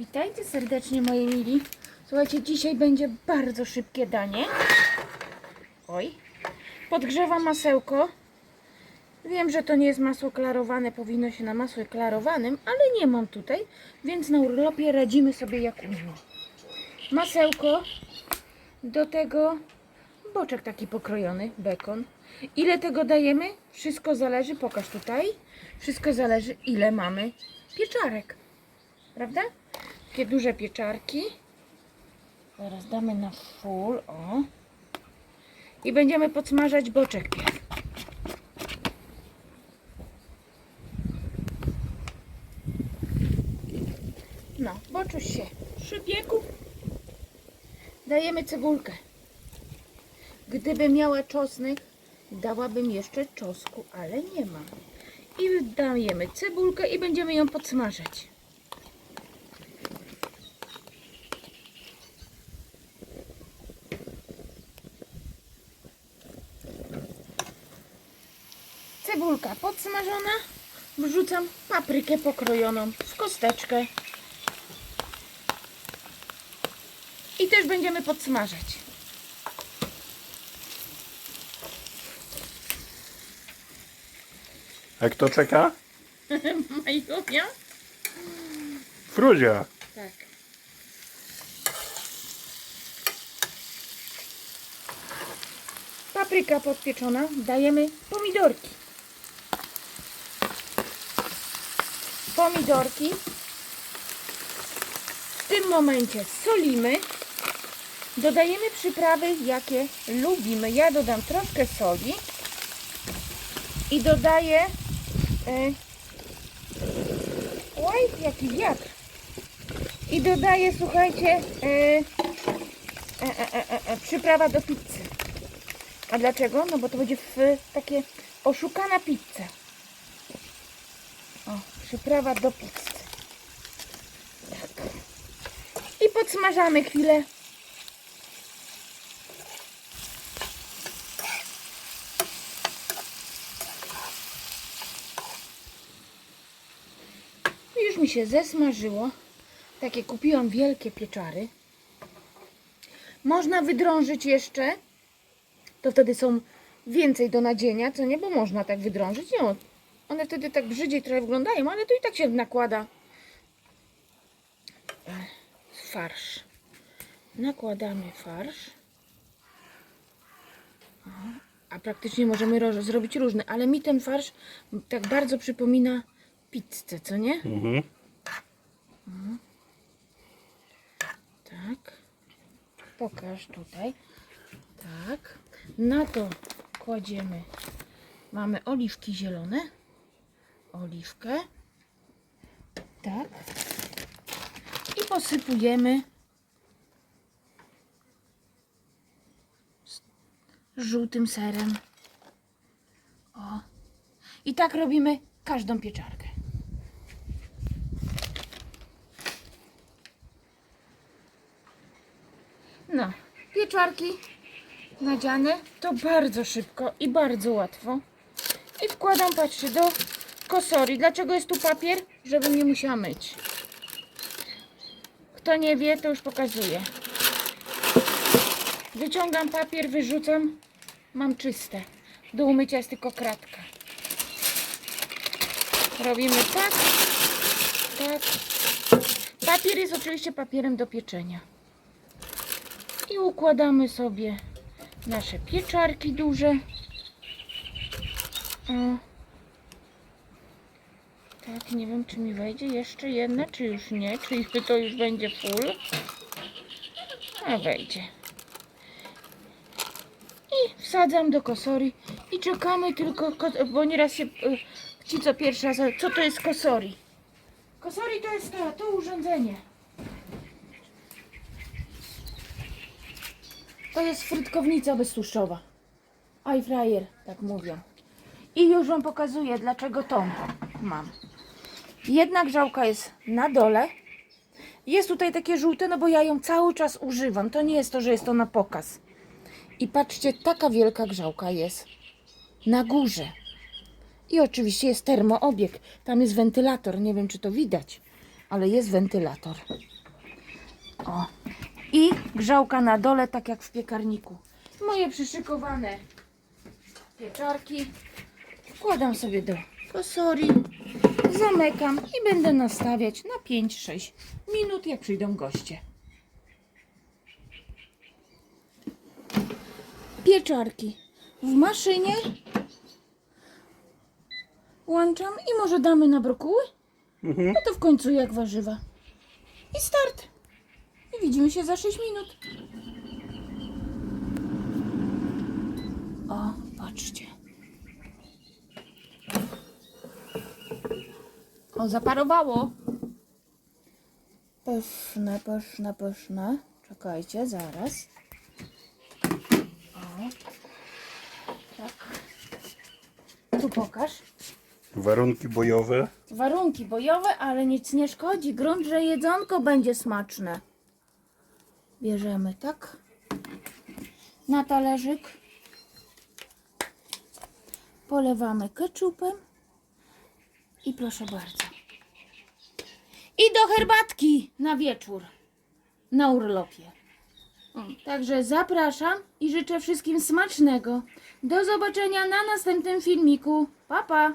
Witajcie serdecznie moi mili. Słuchajcie, dzisiaj będzie bardzo szybkie danie. Oj. Podgrzewam masełko. Wiem, że to nie jest masło klarowane, powinno się na masło klarowanym, ale nie mam tutaj, więc na urlopie radzimy sobie jak umiemy. Masełko, do tego boczek taki pokrojony, bekon. Ile tego dajemy? Wszystko zależy, pokaż tutaj. Wszystko zależy, ile mamy pieczarek. Prawda? Takie duże pieczarki. Zaraz damy na full, o. I będziemy podsmażać boczek pierw. No, boczuś się przybiegł. Dajemy cebulkę. Gdyby miała czosnek, dałabym jeszcze czosnku, ale nie ma. I dajemy cebulkę i będziemy ją podsmażać. Cebulka podsmażona. Wrzucam paprykę pokrojoną w kosteczkę. I też będziemy podsmażać. A kto czeka? Majunia? Fruzia. Tak. Papryka podpieczona. Dajemy pomidorki. Pomidorki. W tym momencie solimy. Dodajemy przyprawy, jakie lubimy. Ja dodam troszkę soli. I dodaję... E, Oj, jaki wiatr. I dodaję, słuchajcie, e, e, przyprawa do pizzy. A dlaczego? No bo to będzie w takie oszukana pizza. Przyprawa do pizzy. Tak. I podsmażamy chwilę. Już mi się zesmażyło. Takie kupiłam wielkie pieczary. Można wydrążyć jeszcze. To wtedy są więcej do nadzienia, co nie? Bo można tak wydrążyć. No, one wtedy tak brzydziej trochę wyglądają, ale to i tak się nakłada farsz. Nakładamy farsz. A praktycznie możemy ro- zrobić różny, ale mi ten farsz tak bardzo przypomina pizzę, co nie? Mhm. Tak. Pokaż tutaj. Tak. Na to kładziemy. Mamy oliwki zielone. Oliwkę. Tak. I posypujemy żółtym serem. O. I tak robimy każdą pieczarkę. No, pieczarki nadziane to bardzo szybko i bardzo łatwo. I wkładam, patrzcie, do kosori. Dlaczego jest tu papier? Żebym nie musiała myć. Kto nie wie, to już pokazuję. Wyciągam papier, wyrzucam. Mam czyste. Do umycia jest tylko kratka. Robimy tak, tak. Papier jest oczywiście papierem do pieczenia. I układamy sobie nasze pieczarki duże. O. Tak, nie wiem czy mi wejdzie jeszcze jedna, czy już nie, czy to już będzie full. A wejdzie. I wsadzam do kosory i czekamy tylko, ko- bo nieraz się, y, ci co pierwszy raz, co to jest kosori? Kosori to jest to, to urządzenie. To jest frytkownica beztłuszczowa. Air fryer, tak mówią. I już Wam pokazuję, dlaczego tą mam. Jedna grzałka jest na dole. Jest tutaj takie żółte, no bo ja ją cały czas używam. To nie jest to, że jest to na pokaz. I patrzcie, taka wielka grzałka jest na górze. I oczywiście jest termoobieg. Tam jest wentylator. Nie wiem, czy to widać, ale jest wentylator. O. I grzałka na dole, tak jak w piekarniku. Moje przyszykowane pieczarki wkładam sobie do posori, zamykam i będę nastawiać na 5-6 minut, jak przyjdą goście. Pieczarki w maszynie włączam i może damy na brokuły? Mhm. No to w końcu jak warzywa. I start. I widzimy się za 6 minut. O, patrzcie. O, zaparowało. Pyszne, pyszne, pyszne. Czekajcie, zaraz. O. Tak. Tu pokaż. Warunki bojowe. Warunki bojowe, ale nic nie szkodzi. Grunt, że jedzonko będzie smaczne. Bierzemy tak. Na talerzyk. Polewamy keczupem. I proszę bardzo. I do herbatki na wieczór. Na urlopie. Także zapraszam i życzę wszystkim smacznego. Do zobaczenia na następnym filmiku. Pa, pa!